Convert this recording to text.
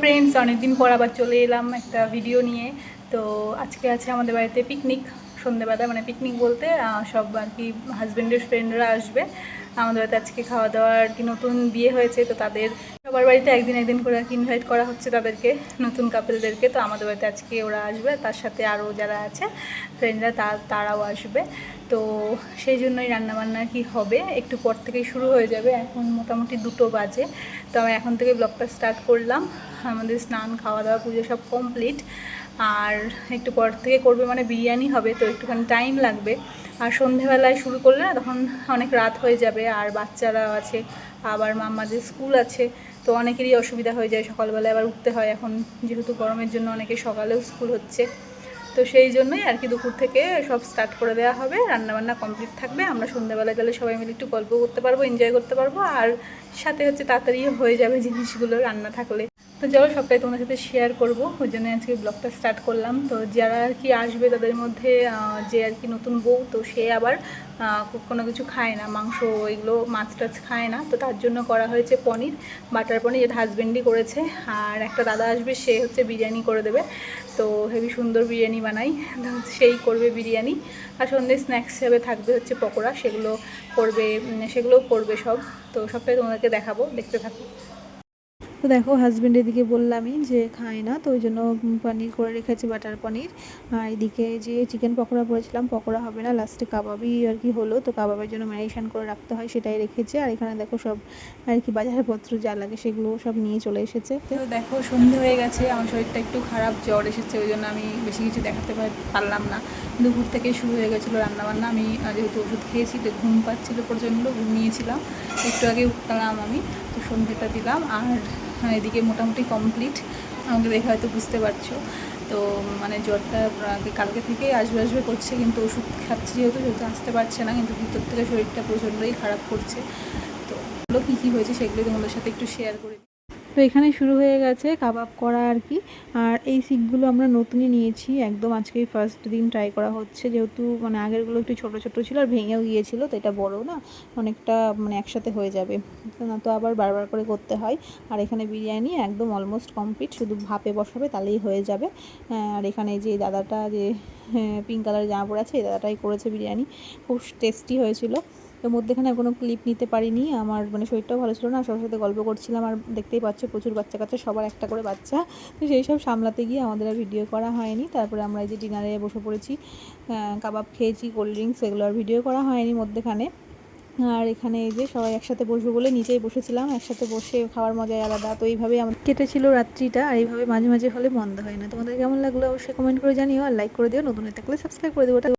Friends অনেকদিন পর আবার চলে এলাম একটা ভিডিও নিয়ে। তো আজকে আছে আমাদের বাড়িতে পিকনিক সন্ধেবেলা মানে পিকনিক বলতে সব আর কি হাজব্যান্ডের ফ্রেন্ডরা আসবে। আমাদের বাড়িতে আজকে খাওয়া দাওয়া আর কি নতুন বিয়ে হয়েছে, তো তাদের সবার বাড়িতে একদিন একদিন করে আর কি ইনভাইট করা হচ্ছে তাদেরকে, নতুন কাপেলদেরকে তো আমাদের বাড়িতে আজকে ওরা আসবে, তার সাথে আরও যারা আছে ফ্রেন্ডরা তারাও আসবে। তো সেই জন্যই রান্নাবান্না কি হবে? একটু পর থেকেই শুরু হয়ে যাবে। এখন মোটামুটি দুটো বাজে। তো আমি এখন থেকে ব্লগটা স্টার্ট করলাম। আমাদের স্নান খাওয়া দাওয়া পুজো সব কমপ্লিট। আর একটু পর থেকে করবে মানে বিরিয়ানি হবে, তো একটুখানি টাইম লাগবে। আর সন্ধেবেলায় শুরু করলে না তখন অনেক রাত হয়ে যাবে। আর বাচ্চারা আছে, আবার মাম্মাদের স্কুল আছে, তো অনেকেরই অসুবিধা হয়ে যায়। সকালবেলায় আবার উঠতে হয়। এখন যেহেতু গরমের জন্য অনেকে সকালেও স্কুল হচ্ছে। তো সেই জন্যই আর কি দুপুর থেকে সব স্টার্ট করে দেওয়া হবে। রান্নাবান্না কমপ্লিট থাকবে। আমরা সন্ধ্যাবেলা গেলে সবাই মিলে একটু গল্প করতে পারব এনজয় করতে পারব। আর সাথে হচ্ছে তাড়াতাড়ি হয়ে যাবে জিনিসগুলো রান্না থাকলে। তো চলো সবটাই তোমাদের সাথে শেয়ার করব। ওই জন্য আজকে ব্লগটা স্টার্ট করলাম। তো যারা আর কি আসবে তাদের মধ্যে যে আর কি নতুন বউ, তো সে আবার কোনো কিছু খায় না। মাংস এগুলো, মাছ টাছ খায় না। তো তার জন্য করা হয়েছে পনির। বাটার পনির যেটা হাজবেন্ডই করেছে। আর একটা দাদা আসবে, সে হচ্ছে বিরিয়ানি করে দেবে। তো হেভি সুন্দর বিরিয়ানি বানাই। সেই করবে বিরিয়ানি। আর সন্ধ্যে স্ন্যাক্স হিসেবে থাকবে হচ্ছে পকোড়া। সেগুলো করবে সেগুলোও করবে সব। তো সবটাই তোমাদেরকে দেখাবো। দেখতে থাকো। তো দেখো হাজব্যান্ডের দিকে বললামই যে খায় না, তো ওই জন্য পনির করে রেখেছি বাটার পনির। আর এদিকে যে চিকেন পকোড়া করেছিলাম, পকোড়া হবে না লাস্টে কাবাবই আর কি হলো, তো কাবাবের জন্য ম্যারিনেশন করে রাখতে হয়, সেটাই রেখেছে। আর এখানে দেখো সব আর কি বাজারপত্র যা লাগে সেগুলো সব নিয়ে চলে এসেছে। তো দেখো, সন্ধে হয়ে গেছে, আমার শরীরটা একটু খারাপ, জ্বর এসেছে, ওই জন্য আমি বেশি কিছু দেখাতে পারলাম না। দুপুর থেকে শুরু হয়ে গেছিল রান্নাবান্না, আমি যেহেতু ওষুধ খেয়েছি, তো ঘুম পাচ্ছিল প্রচণ্ড, ঘুমিয়েছিলাম। একটু আগে উঠলাম আমি। তো সন্ধ্যেটা দিলাম আর হ্যাঁ, এদিকে মোটামুটি কমপ্লিট আমাকে দেখে হয়তো বুঝতে পারছ। তো মানে জ্বরটা কালকে থেকে আসবে আসবে করছে কিন্তু ওষুধ খাচ্ছি যেহেতু যেহেতু আসতে পারছে না কিন্তু ভিতর থেকে শরীরটা প্রচণ্ডই খারাপ করছে। তো ওগুলো কী কী হয়েছে সেগুলো তোমাদের সাথে একটু শেয়ার করি তো এখানে শুরু হয়ে গেছে কাবাব করা আর কি। আর এই সিকগুলো আমরা নতুনই নিয়েছি। একদম আজকেই ফার্স্ট দিন ট্রাই করা হচ্ছে। যেহেতু মানে আগেরগুলো একটু ছোট ছোট ছিল আর ভেঙেও গিয়েছিল তো এটা বড় না অনেকটা মানে একসাথে হয়ে যাবে। না তো আবার বারবার করে করতে হয়। আর এখানে বিরিয়ানি একদম অলমোস্ট কমপ্লিট শুধু ভাপে বসাবে তাহলেই হয়ে যাবে। হ্যাঁ, আর এখানে যে দাদাটা যে পিঙ্ক কালার জামা পরে আছে এই দাদাটাই করেছে বিরিয়ানি। খুব টেস্টি হয়েছিল। তো মধ্যেখানে কোনো ক্লিপ নিতে পারিনি। আমার মানে শরীরটাও ভালো ছিল না, সবার সাথে গল্প করছিলাম আর দেখতেই পাচ্ছ প্রচুর বাচ্চা কাচ্চা সবার একটা করে বাচ্চা। তো সেই সব সামলাতে গিয়ে আমাদের আর ভিডিও করা হয়নি। তারপরে আমরা এই যে ডিনারে বসে পড়েছি কাবাব খেয়েছি কোল্ড ড্রিঙ্কস এগুলো আর ভিডিও করা হয়নি মধ্যেখানে। আর এখানে এই যে সবাই একসাথে বসবো বলে নিচেই বসেছিলাম, একসাথে বসে খাওয়ার মজাই আলাদা। তো এইভাবে আমার কেটেছিল রাত্রিটা, আর এইভাবে মাঝে মাঝে হলে মন্দ হয় না। তোমাদের কেমন লাগল অবশ্যই কমেন্ট করে জানিও, আর লাইক করে দিও, নতুন থাকলে সাবস্ক্রাইব করে দেবো।